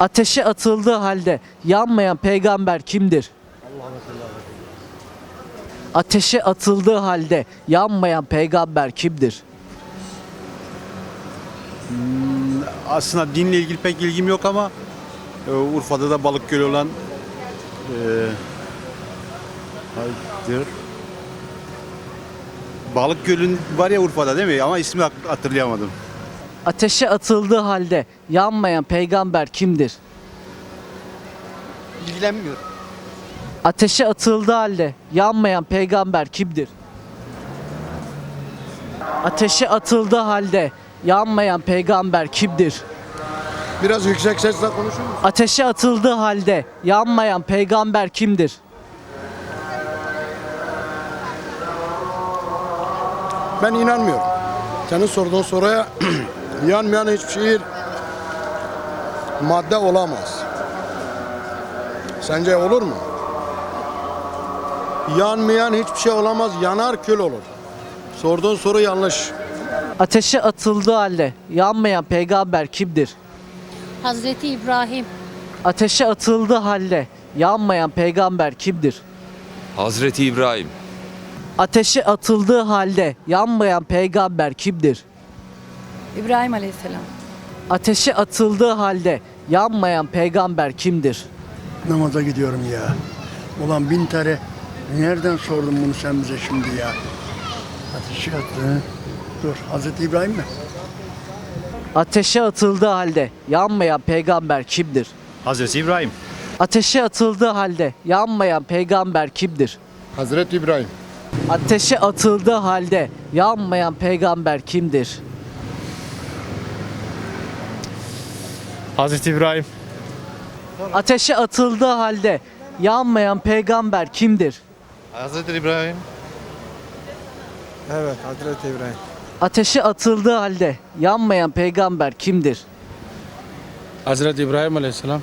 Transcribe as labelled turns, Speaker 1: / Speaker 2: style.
Speaker 1: Ateşe atıldığı halde yanmayan peygamber kimdir? Ateşe atıldığı halde yanmayan peygamber kimdir?
Speaker 2: Aslında dinle ilgili pek ilgim yok ama e, Urfa'da da balık gölü olan e, haydır. Balık Gölü'nün var ya Urfa'da değil mi? Ama ismi hat- hatırlayamadım.
Speaker 1: Ateşe atıldığı halde yanmayan peygamber kimdir?
Speaker 3: İlgilenmiyorum.
Speaker 1: Ateşe atıldığı halde yanmayan peygamber kimdir? Ateşe atıldığı halde yanmayan peygamber kimdir?
Speaker 3: Biraz yüksek sesle konuşur musun?
Speaker 1: Ateşe atıldığı halde yanmayan peygamber kimdir?
Speaker 3: Ben inanmıyorum. Senin sorduğun soruya yanmayan hiçbir şey madde olamaz. Sence olur mu? Yanmayan hiçbir şey olamaz, yanar kül olur. Sorduğun soru yanlış.
Speaker 1: Ateşe atıldığı halde yanmayan peygamber kimdir?
Speaker 4: Hazreti İbrahim,
Speaker 1: Ateşe atıldığı halde yanmayan peygamber kimdir?
Speaker 5: Hazreti İbrahim,
Speaker 1: Ateşe atıldığı halde yanmayan peygamber kimdir?
Speaker 6: İbrahim Aleyhisselam.
Speaker 1: Ateşe atıldığı halde yanmayan peygamber kimdir?
Speaker 7: namaza gidiyorum ya. Ulan bin tane nereden sordun bunu sen bize şimdi ya? Ateşi attı. Dur Hazreti İbrahim mi?
Speaker 1: Ateşe atıldığı halde yanmayan peygamber kimdir?
Speaker 2: Hazreti İbrahim.
Speaker 1: Ateşe atıldığı halde yanmayan peygamber kimdir?
Speaker 3: Hazreti İbrahim.
Speaker 1: Ateşe atıldığı halde yanmayan peygamber kimdir?
Speaker 8: Hazreti İbrahim.
Speaker 1: Ateşe atıldığı halde yanmayan peygamber kimdir?
Speaker 8: Hazreti İbrahim.
Speaker 3: Evet, Hazreti İbrahim.
Speaker 1: Ateşe atıldığı halde yanmayan peygamber kimdir?
Speaker 8: Hazreti İbrahim Aleyhisselam.